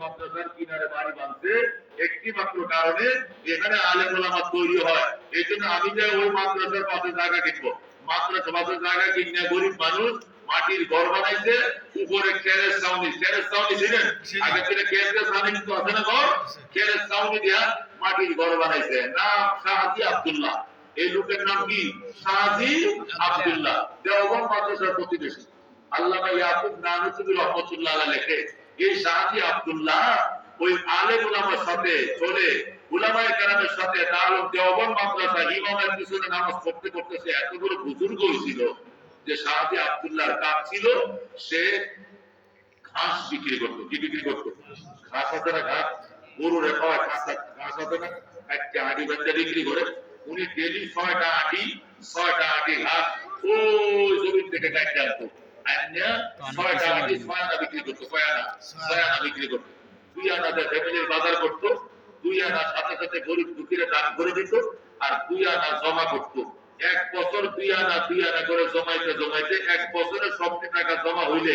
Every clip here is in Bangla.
মাদ্রাসার কিনারে বাড়ি বাঁধছে একটি মাত্র কারণে এখানে আলেম ওলামা তৈরি হয় এই জন্য আমি যে ওই মাদ্রাসার পাশে জায়গা কিনবো। মাদ্রাসা পাশে জায়গা কিনে গরিব মানুষ মাটির ঘর বানাইছে উপরে ক্যারেজ সাউনি ক্যারেজ সাউনি ছিলেন? আগে থেকে ক্যারেজ সাউনি কিন্তু আছে না ঘর? ক্যারেজ সাউনি দিয়া মাটির ঘর বানাইছে। নাম শাহাজি আব্দুল্লাহ। এই লোকের নাম কি? শাহাজি আব্দুল্লাহ। দেওবন্দ মাদ্রাসার প্রতিবেশী। আল্লামা ইয়াকুব নানুতুবি রহমতুল্লাহ লেখে এই শাহাজি আব্দুল্লাহ ওই আলেম উলামার সাথে চলে, উলামায়ে কেরামের সাথে দারুল দেওবন্দ মাদ্রাসা ইমামের পিছনে নামাজ পড়তে পড়তে সে এত বড় বুজুর্গ হয়েছিল যে শাহাজি আব্দুল্লাহর কাজ ছিল, সে ঘাস বিক্রি করতো। কি বিক্রি করতো? ঘাস আছে না ঘাস? গরু রেখা হয় ঘাস ঘাস আছে না? একটা আটি বাচ্চা বিক্রি করে। উনি ডেলি ছয়টা আটি ছয়টা আটি ঘাস ওই জমিন থেকে কাটতে আনতো। ছয়টা আটি ছয় বিক্রি করতো ছয় আনা বিক্রি করতো দুই আনাতে ফ্যামিলির বাজার করতো। দুই আনার সাথে সাথে গরিব দুঃখীরা দান করে দিত। আর দুই আনা জমা করতো। এক বছর দুই আনা দুই আনা করে জমাইতে জমাইতে এক বছরে সবটি টাকা জমা হইলে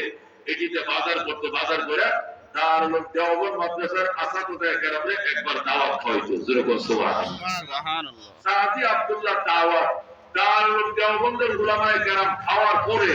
এটিতে বাজার করতো বাজার করে তার দেওয়ান মাদ্রাসার আসাদুল্লাহ কেরামে একবার দাওয়াত খাওয়াইতো। যেরকম সুবহানাল্লাহ। সাহাজি আব্দুল্লাহ দাওয়াত। দারুল দেওবন্দের উলামায়ে কেরাম খাওয়ার পরে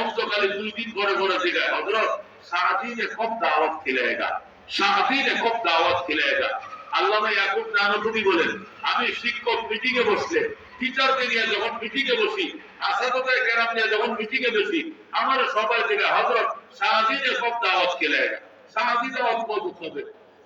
অন্তকালে দুই দিন ঘরে ঘরে শিখায় হজরত সারাদিন খুব দাওয়াত খিলায়গা সারাদিন খুব দাওয়াত খিলায়গা আল্লামা ইয়াকুব নানকুবি বলেন, আমি শিক্ষক মিটিং এ বসলে, টিচারকে নিয়ে যখন মিটিং এ বসি আসাদতের কেরাম নিয়ে যখন মিটিং এ বসি, আমার সবাই থেকে হজরত সারাদিন খুব দাওয়াত খিলায়গা সারাদিন দাওয়াত কবুত হবে।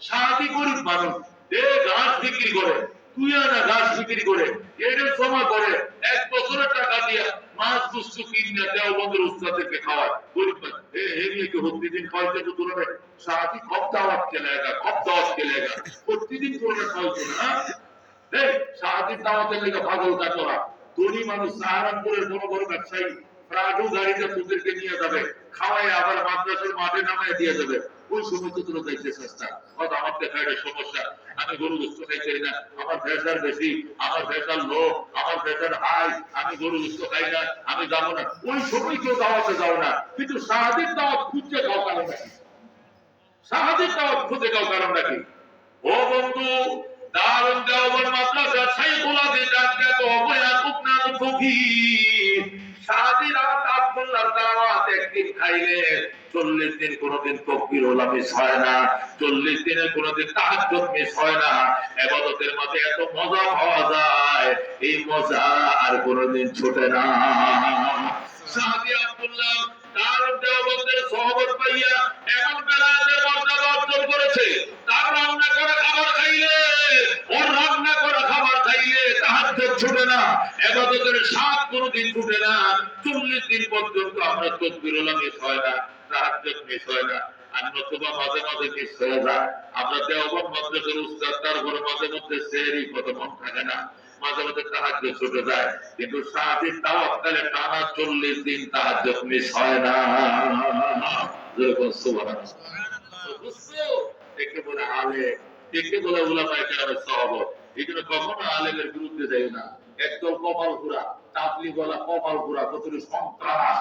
সারাদিন গরিব মানুষ এ গাছ বিক্রি করে। তুই আনা ঘাস বিক্রি করে। এটা জমা করে এক বছরের টাকা দিয়া মাছ গুস্তু কিনে দেও বন্ধুর উস্তাদেরকে খাওয়ায়। গরিব মানুষ। এ হে নিয়ে প্রতিদিন খাওয়াইতে তো তুলবে সাহাজি কব দাওয়াত খেলেগা কব দাওয়াত খেলেগা প্রতিদিন তুলবে খাওয়াইতো না এই সাহাজির দাওয়াতের লেগে পাগল তা তোরা ধনী মানুষ, সাহারানপুরের বড় বড় ব্যবসায়ী। প্রাডু গাড়িতে তোদেরকে নিয়ে যাবে। খাওয়াই আবার মাদ্রাসার মাঠে নামায় দিয়ে যাবে। ওই সময় তো তোরা দেখতে চেষ্টা হয়তো আমার দেখা এটা সমস্যা। আমি গরু দুস্থ খাইতে না। আমার প্রেশার বেশি। আমার প্রেশার লো আমার প্রেশার হাই আমি গরু দুস্থ খাই না। আমি যাব না। ওই সময় কেউ দাওয়াতে যাও না। কিন্তু সাহায্যের দাওয়াত খুঁজতে খাও কারণ নাকি? সাহায্যের দাওয়াত খুঁজে খাও কারণ নাকি? ও বন্ধু দারুণ দেওয়ার মাদ্রাসা সাইকুলাতে ডাক দেখো বয়া কুকনা ফকি মজা পাওয়া যায় এই মজা আর কোনোদিন ছোটে না। দেওবন্দের সহবত পাইয়া এমন বেলায়েতের মর্যাদা অর্জন করেছে তার রান্না করা খাবার খাইলে ওর রান্না করা খাবার খাইলে তাহাজ্জুদ ছুটে না এবাদতের স্বাদ কোনোদিন না। চল্লিশ দিন পর্যন্ত আমরা তকবির ওলা মিস হয় না, তাহাজ্জুদ মিস হয় না, আর নতুবা মাঝে মাঝে মিস হয়ে যায়। আমরা দেওবন মাদ্রাসার উস্তাদ, তারপরে মাঝে মধ্যে সেরি কত মন থাকে না। মাঝে মাঝে তাহাজ্জুদ ছুটে যায়। কিন্তু সাহায্যের তাওয়াক্কালে টানা চল্লিশ দিন তাহাজ্জুদ মিস হয় না। যেরকম সুবহানাল্লাহ। একে বলে আলে একে বলে উলামায়ে কেরামের সহবত। এই জন্য কখনো আলেমের বিরুদ্ধে যাই না। একদম কপাল পুরা তাবলিগ বলা কপাল পুরা কত সন্ত্রাস।